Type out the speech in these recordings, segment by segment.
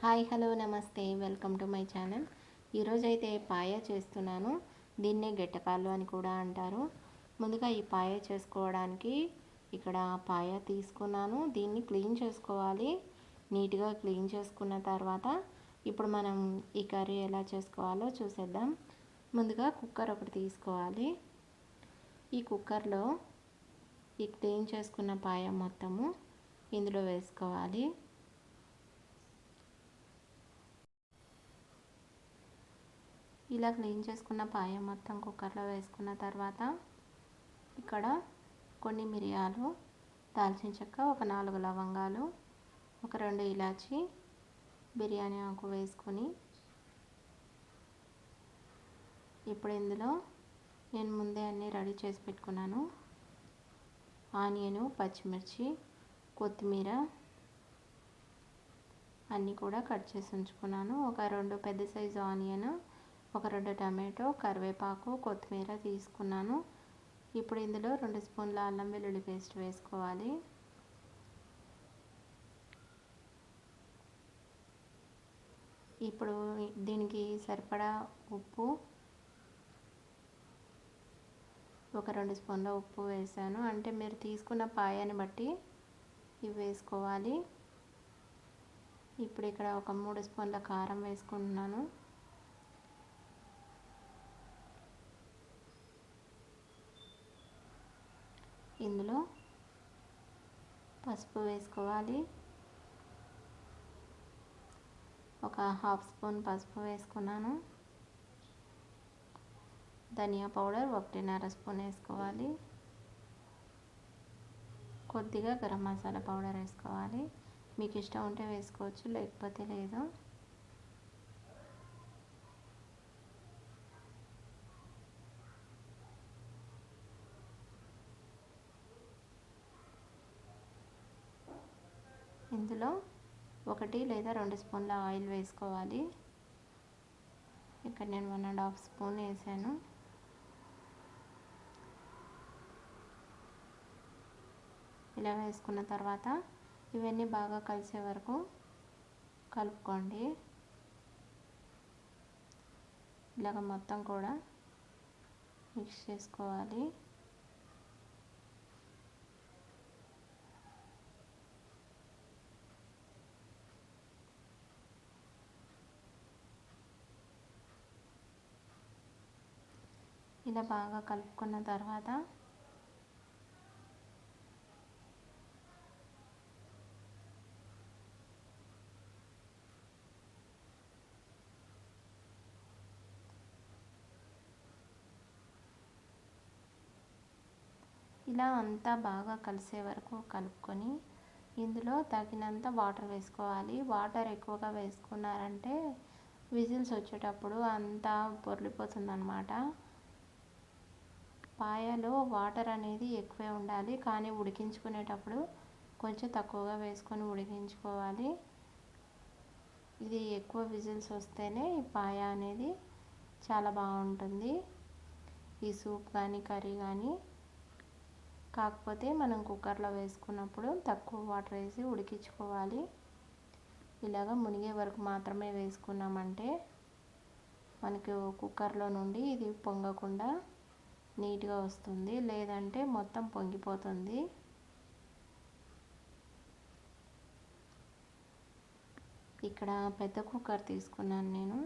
Hi hello నమస్తే welcome to my channel. ఈరోజైతే పాయ చేస్తున్నాను. దీన్నే గెట్టపాలు అని కూడా అంటారు. ముందుగా ఈ పాయ చేసుకోవడానికి ఇక్కడ పాయ తీసుకున్నాను. దీన్ని క్లీన్ చేసుకోవాలి. నీట్గా క్లీన్ చేసుకున్న తర్వాత ఇప్పుడు మనం ఈ కర్రీ ఎలా చేసుకోవాలో చూసేద్దాం. ముందుగా కుక్కర్ ఒకటి తీసుకోవాలి. ఈ కుక్కర్లో ఈ క్లీన్ చేసుకున్న పాయ మొత్తము ఇందులో వేసుకోవాలి. ఇలా క్లీన్ చేసుకున్న పాయ మొత్తం కుక్కర్లో వేసుకున్న తర్వాత ఇక్కడ కొన్ని మిరియాలు దాల్చిన చెక్క ఒక నాలుగు లవంగాలు ఒక రెండు ఇలాచి బిర్యానీ ఆకు వేసుకొని ఇప్పుడు ఇందులో నేను ముందే అన్నీ రెడీ చేసి పెట్టుకున్నాను. ఆనియను పచ్చిమిర్చి కొత్తిమీర అన్నీ కూడా కట్ చేసి ఉంచుకున్నాను. ఒక రెండు పెద్ద సైజు ఆనియన్ ఒక రెండు టమాటో కరివేపాకు కొత్తిమీర తీసుకున్నాను. ఇప్పుడు ఇందులో రెండు స్పూన్ల అల్లం వెల్లుల్లి పేస్ట్ వేసుకోవాలి. ఇప్పుడు దీనికి సరిపడా ఉప్పు ఒక రెండు స్పూన్ల ఉప్పు వేసాను. అంటే మీరు తీసుకున్న పాయాన్ని బట్టి ఇవి వేసుకోవాలి. ఇప్పుడు ఇక్కడ ఒక మూడు స్పూన్ల కారం వేసుకుంటున్నాను ఇందులో పసుపు వేసుకోవాలి. ఒక హాఫ్ స్పూన్ పసుపు వేసుకున్నాను. ధనియా పౌడర్ ఒకటిన్నర స్పూన్ వేసుకోవాలి. కొద్దిగా గరం మసాలా పౌడర్ వేసుకోవాలి. మీకు ఇష్టం ఉంటే వేసుకోవచ్చు లేకపోతే లేదు. ఇందులో ఒకటి లేదా రెండు స్పూన్ల ఆయిల్ వేసుకోవాలి. ఇక్కడ నేను వన్ అండ్ హాఫ్ స్పూన్ వేసాను. ఇలా వేసుకున్న తర్వాత ఇవన్నీ బాగా కలిసే వరకు కలుపుకోండి. ఇలాగ మొత్తం కూడా మిక్స్ చేసుకోవాలి. ఇలా బాగా కలుపుకున్న తర్వాత ఇలా అంతా బాగా కలిసే వరకు కలుపుకొని ఇందులో తగినంత వాటర్ వేసుకోవాలి. వాటర్ ఎక్కువగా వేసుకున్నారంటే విజిల్స్ వచ్చేటప్పుడు అంతా పొర్లిపోతుందన్నమాట పాయలో వాటర్ అనేది ఎక్కువే ఉండాలి. కానీ ఉడికించుకునేటప్పుడు కొంచెం తక్కువగా వేసుకొని ఉడికించుకోవాలి. ఇది ఎక్కువ విజిల్స్ వస్తేనే ఈ పాయ అనేది చాలా బాగుంటుంది. ఈ సూప్ కానీ కర్రీ కానీ కాకపోతే మనం కుక్కర్లో వేసుకున్నప్పుడు తక్కువ వాటర్ వేసి ఉడికించుకోవాలి. ఇలాగ మునిగే వరకు మాత్రమే వేసుకున్నామంటే మనకు కుక్కర్లో నుండి ఇది పొంగకుండా నీట్గా వస్తుంది. లేదంటే మొత్తం పొంగిపోతుంది. ఇక్కడ పెద్ద కుక్కర్ తీసుకున్నాను నేను.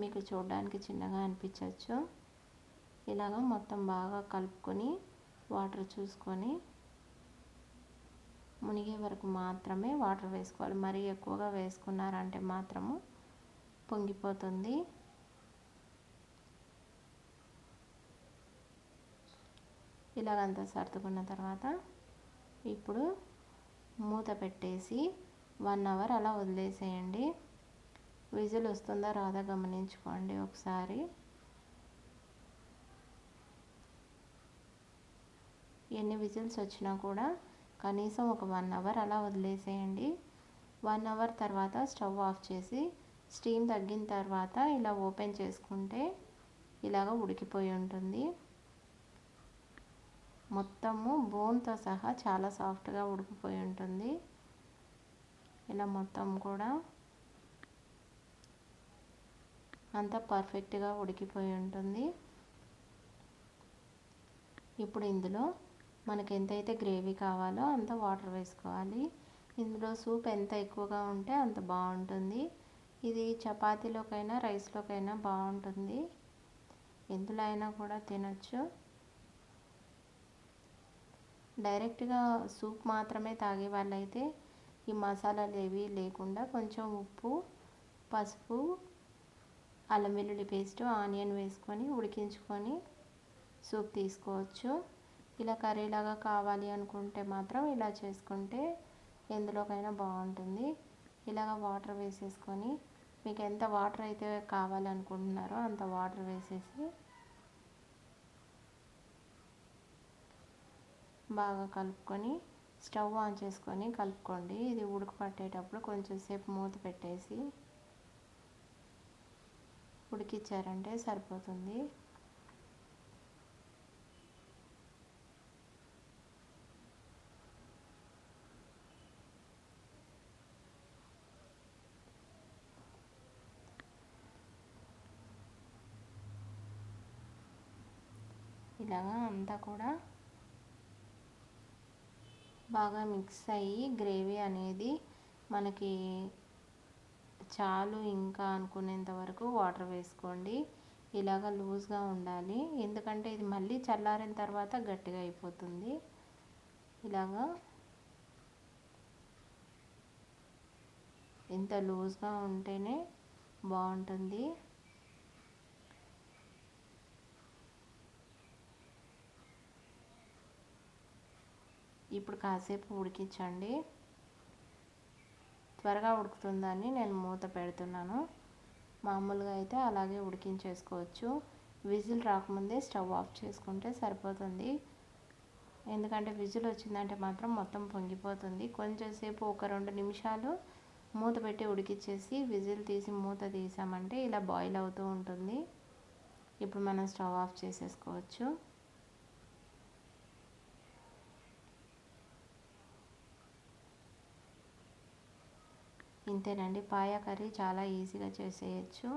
మీకు చూడడానికి చిన్నగా అనిపించవచ్చు ఇలాగ మొత్తం బాగా కలుపుకొని వాటర్ చూసుకొని మునిగే వరకు మాత్రమే వాటర్ వేసుకోవాలి. మరీ ఎక్కువగా వేసుకున్నారంటే మాత్రము పొంగిపోతుంది. ఇలాగంతా సర్దుకున్న తర్వాత ఇప్పుడు మూత పెట్టేసి వన్ అవర్ అలా వదిలేసేయండి. విజిల్ వస్తుందా రాదా గమనించుకోండి ఒకసారి. ఎన్ని విజిల్స్ వచ్చినా కూడా కనీసం ఒక వన్ అవర్ అలా వదిలేసేయండి. వన్ అవర్ తర్వాత స్టవ్ ఆఫ్ చేసి స్టీమ్ తగ్గిన తర్వాత ఇలా ఓపెన్ చేసుకుంటే ఇలాగ ఉడికిపోయి ఉంటుంది. మొత్తము బోన్తో సహా చాలా సాఫ్ట్గా ఉడికిపోయి ఉంటుంది. ఇలా మొత్తం కూడా అంతా పర్ఫెక్ట్గా ఉడికిపోయి ఉంటుంది. ఇప్పుడు ఇందులో మనకి ఎంతైతే గ్రేవీ కావాలో అంత వాటర్ వేసుకోవాలి. ఇందులో సూప్ ఎంత ఎక్కువగా ఉంటే అంత బాగుంటుంది. ఇది చపాతీలోకైనా రైస్లోకైనా బాగుంటుంది. ఎందులో అయినా కూడా తినచ్చు. డైరెక్ట్గా సూప్ మాత్రమే తాగే వాళ్ళైతే ఈ మసాలాలు ఏవి లేకుండా కొంచెం ఉప్పు పసుపు అల్లం వెల్లుల్లి పేస్ట్ ఆనియన్ వేసుకొని ఉడికించుకొని సూప్ తీసుకోవచ్చు. ఇలా కర్రీలాగా కావాలి అనుకుంటే మాత్రం ఇలా చేసుకుంటే ఎందులోకైనా బాగుంటుంది. ఇలాగ వాటర్ వేసేసుకొని మీకు ఎంత వాటర్ అయితే కావాలనుకుంటున్నారో అంత వాటర్ వేసేసి బాగా కలుపుకొని స్టవ్ ఆన్ చేసుకొని కలుపుకోండి. ఇది ఉడక పట్టేటప్పుడు కొంచెం సేపు మూత పెట్టేసి ఉడికిచ్చారంటే సరిపోతుంది. ఇలాగా అంతా కూడా బాగా మిక్స్ అయ్యి గ్రేవీ అనేది మనకి చాలు ఇంకా అనుకునేంత వరకు వాటర్ వేసుకోండి. ఇలాగ లూజ్గా ఉండాలి. ఎందుకంటే ఇది మళ్ళీ చల్లారిన తర్వాత గట్టిగా అయిపోతుంది. ఇలాగా ఇంత లూజ్గా ఉంటేనే బాగుంటుంది. ఇప్పుడు కాసేపు ఉడికించండి. త్వరగా ఉడుకుతుందని నేను మూత పెడుతున్నాను. మామూలుగా అయితే అలాగే ఉడికించేసుకోవచ్చు. విజిల్ రాకముందే స్టవ్ ఆఫ్ చేసుకుంటే సరిపోతుంది. ఎందుకంటే విజిల్ వచ్చిందంటే మాత్రం మొత్తం పొంగిపోతుంది. కొంచెం సేపు ఒక రెండు నిమిషాలు మూత పెట్టి ఉడికిచ్చేసి విజిల్ తీసి మూత తీసామంటే ఇలా బాయిల్ అవుతూ ఉంటుంది. ఇప్పుడు మనం స్టవ్ ఆఫ్ చేసేసుకోవచ్చు. ఇంతేనండి. పాయ కర్రీ చాలా ఈజీగా చేసేయచ్చు.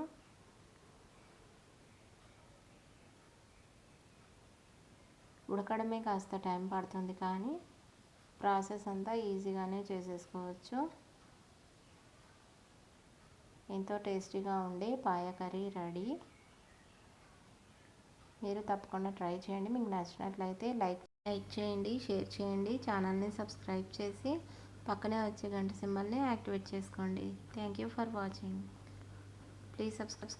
ఉడకడమే కాస్త టైం పడుతుంది కానీ ప్రాసెస్ అంతా ఈజీగానే చేసేసుకోవచ్చు. ఎంతో టేస్టీగా ఉండే పాయ కర్రీ రెడీ. మీరు తప్పకుండా ట్రై చేయండి. మీకు నచ్చినట్లయితే లైక్ లైక్ చేయండి షేర్ చేయండి. ఛానల్ని సబ్స్క్రైబ్ చేసి పక్కనే వచ్చే గంట సింబల్ని యాక్టివేట్ చేసుకోండి. Thank you for watching please subscribe